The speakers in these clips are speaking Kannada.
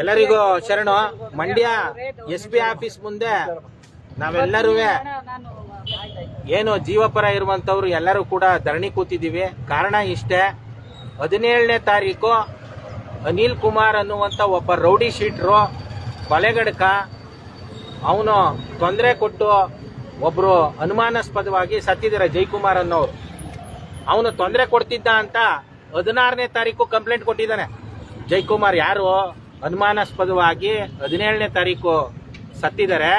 ಎಲ್ಲರಿಗೂ ಶರಣು ಮಂಡ್ಯ ಎಸ್ ಪಿ ಆಫೀಸ್ ಮುಂದೆ ನಾವೆಲ್ಲರೂ ಏನು ಜೀವಪರ ಇರುವಂತವ್ರು ಎಲ್ಲರೂ ಕೂಡ ಧರಣಿ ಕೂತಿದ್ದೀವಿ. ಕಾರಣ ಇಷ್ಟೇ, ಹದಿನೇಳನೇ ತಾರೀಕು ಅನಿಲ್ ಕುಮಾರ್ ಅನ್ನುವಂಥ ಒಬ್ಬ ರೌಡಿ ಶೀಟ್ರು ಕೊಲೆಗಡಕ ಅವನು ತೊಂದರೆ ಕೊಟ್ಟು ಒಬ್ರು ಅನುಮಾನಾಸ್ಪದವಾಗಿ ಸತ್ತಿದ್ದಾರೆ ಜೈಕುಮಾರ್ ಅನ್ನೋರು. ಅವನು ತೊಂದರೆ ಕೊಡ್ತಿದ್ದ ಅಂತ ಹದಿನಾರನೇ ತಾರೀಕು ಕಂಪ್ಲೇಂಟ್ ಕೊಟ್ಟಿದ್ದಾನೆ. ಜೈಕುಮಾರ್ ಯಾರು? ಅನುಮಾನಾಸ್ಪದವಾಗಿ ಹದಿನೇಳನೇ ತಾರೀಕು ಸತ್ತಿದ್ದಾರೆ.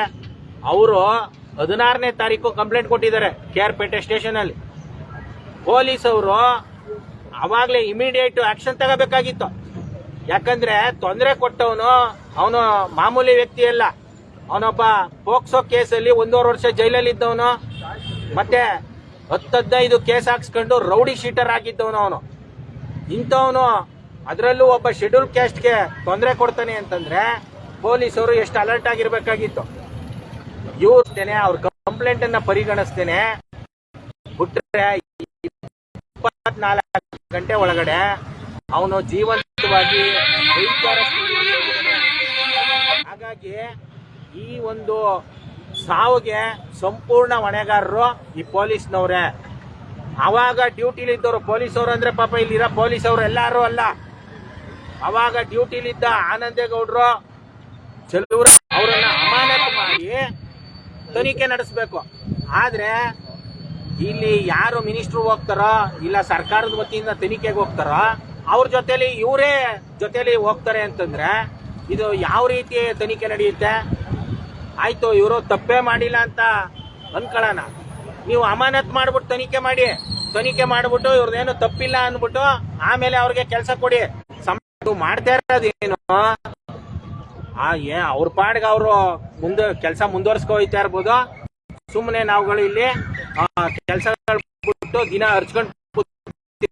ಅವರು ಹದಿನಾರನೇ ತಾರೀಕು ಕಂಪ್ಲೇಂಟ್ ಕೊಟ್ಟಿದ್ದಾರೆ ಕೆ ಆರ್ ಪೇಟೆ ಸ್ಟೇಷನ್ ಅಲ್ಲಿ ಪೊಲೀಸ್ ಅವರು ಅವಾಗಲೇ ಇಮಿಡಿಯೇಟ್ ಆಕ್ಷನ್ ತಗೋಬೇಕಾಗಿತ್ತು. ಯಾಕಂದ್ರೆ ತೊಂದರೆ ಕೊಟ್ಟವನು ಅವನು ಮಾಮೂಲಿ ವ್ಯಕ್ತಿ ಅಲ್ಲ ಅವನೊಬ್ಬ ಪೋಕ್ಸೋ ಕೇಸಲ್ಲಿ ಒಂದೂವರೆ ವರ್ಷ ಜೈಲಲ್ಲಿ ಇದ್ದವನು ಮತ್ತೆ ಹತ್ತು ಹದಿನೈದು ಕೇಸ್ ಹಾಕ್ಸ್ಕೊಂಡು ರೌಡಿ ಶೀಟರ್ ಆಗಿದ್ದವನು ಅವನು. ಇಂಥವನು ಅದರಲ್ಲೂ ಒಬ್ಬ ಶೆಡ್ಯೂಲ್ ಕ್ಯಾಸ್ಟ್ಗೆ ತೊಂದರೆ ಕೊಡ್ತಾನೆ ಅಂತಂದ್ರೆ ಪೊಲೀಸರು ಎಷ್ಟು ಅಲರ್ಟ್ ಆಗಿರ್ಬೇಕಾಗಿತ್ತು. ಇವ್ರ್ತೇನೆ ಅವ್ರ ಕಂಪ್ಲೇಂಟ್ ಅನ್ನ ಪರಿಗಣಿಸ್ತೇನೆ ಬಿಟ್ರೆ ಇಪ್ಪತ್ನಾಲ್ಕು ಗಂಟೆ ಒಳಗಡೆ ಅವನು ಜೀವಂತವಾಗಿ ಹಾಗಾಗಿ ಈ ಒಂದು ಸಾವಿಗೆ ಸಂಪೂರ್ಣ ಹೊಣೆಗಾರರು ಈ ಪೊಲೀಸ್ನವ್ರೆ. ಅವಾಗ ಡ್ಯೂಟಿಲಿ ಇದ್ದವರು ಪೊಲೀಸವ್ರು ಅಂದ್ರೆ ಪಾಪ ಇಲ್ಲಿರೋ ಪೊಲೀಸವ್ರು ಎಲ್ಲಾರು ಅಲ್ಲ. ಅವಾಗ ಡ್ಯೂಟಿಲಿದ್ದ ಆನಂದೇಗೌಡರು ಮಾಡಿ ತನಿಖೆ ನಡೆಸಬೇಕು. ಆದ್ರೆ ಇಲ್ಲಿ ಯಾರು ಮಿನಿಸ್ಟ್ರು ಹೋಗ್ತಾರೋ, ಇಲ್ಲ ಸರ್ಕಾರದ ವತಿಯಿಂದ ತನಿಖೆಗೆ ಹೋಗ್ತಾರೋ, ಅವ್ರ ಜೊತೆಲಿ ಇವರೇ ಜೊತೆಲಿ ಹೋಗ್ತಾರೆ ಅಂತಂದ್ರೆ ಇದು ಯಾವ ರೀತಿ ತನಿಖೆ ನಡೆಯುತ್ತೆ? ಆಯ್ತು, ಇವರು ತಪ್ಪೇ ಮಾಡಿಲ್ಲ ಅಂತ ಅನ್ಕೊಳ್ಳೋಣ. ನೀವು ಅಮಾನತ್ ಮಾಡ್ಬಿಟ್ಟು ತನಿಖೆ ಮಾಡಿ. ತನಿಖೆ ಮಾಡ್ಬಿಟ್ಟು ಇವ್ರದ್ದೇನು ತಪ್ಪಿಲ್ಲ ಅಂದ್ಬಿಟ್ಟು ಆಮೇಲೆ ಅವ್ರಿಗೆ ಕೆಲಸ ಕೊಡಿ. ಮಾಡ್ತಾ ಇರೋದೇನು ಆ, ಏ, ಅವ್ರ ಪಾಡ್ಗೆ ಅವರು ಮುಂದೆ ಕೆಲಸ ಮುಂದುವರ್ಸ್ಕೊಯ್ತಾ ಇರ್ಬೋದು? ಸುಮ್ಮನೆ ನಾವುಗಳು ಇಲ್ಲಿ ಕೆಲಸ ಬಿಟ್ಟು ದಿನ ಹರ್ಚ್ಕೊಂಡು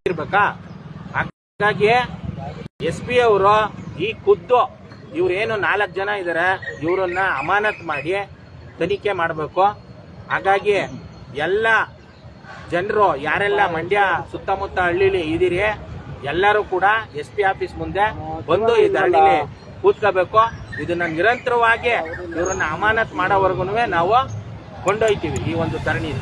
ಇರ್ಬೇಕಾ ಹಾಗಾಗಿ ಎಸ್ ಪಿ ಅವರು ಈ ಖುದ್ದು ಇವ್ರೇನು ನಾಲ್ಕು ಜನ ಇದ್ದಾರೆ ಇವರನ್ನ ಅಮಾನತ್ ಮಾಡಿ ತನಿಖೆ ಮಾಡಬೇಕು. ಹಾಗಾಗಿ ಎಲ್ಲ ಜನರು, ಯಾರೆಲ್ಲ ಮಂಡ್ಯ ಸುತ್ತಮುತ್ತ ಹಳ್ಳಿಲಿ ಇದ್ದೀರಿ, ಎಲ್ಲರೂ ಕೂಡ ಎಸ್ ಪಿ ಆಫೀಸ್ ಮುಂದೆ ಬಂದು ಈ ಧರಣಿಲಿ ಕೂತ್ಕೋಬೇಕು. ಇದನ್ನ ನಿರಂತರವಾಗಿ ಇವರನ್ನ ಅಮಾನತ್ ಮಾಡೋವರೆಗೂ ನಾವು ಕೊಂಡೊಯ್ತೀವಿ ಈ ಒಂದು ಧರಣಿ